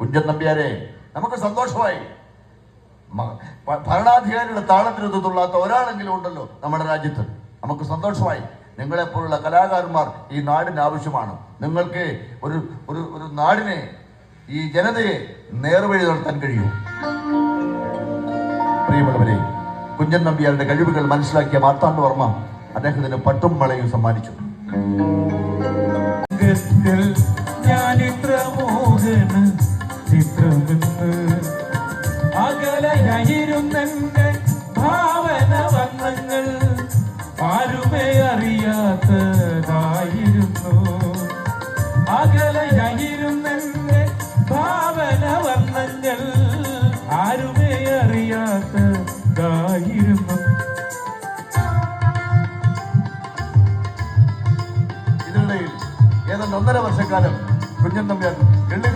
കുഞ്ചൻ നമ്പ്യാരെ നമുക്ക് സന്തോഷമായി. ഭരണാധികാരിയുടെ ഭ- താളത്തിന് തുള്ളാത്ത ഒരാളെങ്കിലും ഉണ്ടല്ലോ നമ്മുടെ രാജ്യത്ത്. നമുക്ക് സന്തോഷമായി. നിങ്ങളെപ്പോലുള്ള കലാകാരന്മാർ ഈ നാടിന് ആവശ്യമാണ്. നിങ്ങൾക്ക് ഒരു ഒരു ഒരു നാടിനെ ഈ ജനതയെ നേർവഴി നടത്താൻ കഴിയും. പ്രിയമുള്ളവരെ കുഞ്ചൻ നമ്പ്യാരുടെ കഴിവുകൾ മനസ്സിലാക്കിയ മാർത്താണ്ഡ വർമ്മ അദ്ദേഹത്തിന് പട്ടും മളയും സമ്മാനിച്ചു. ചിത്രമെന്ന് അകലയായിരുന്നെന്റെ ഭാവന വർണങ്ങൾ ആരുമേ അറിയാത്തതായിരുന്നു. അകലയായിരുന്നെന്റെ ഭാവന വർണങ്ങൾ ആരുമേ അറിയാത്തതായിരുന്നു. ഇതിനിടയിൽ ഏതാണ്ട് ഒന്നര വർഷക്കാലം കുഞ്ഞൻ എള്ളി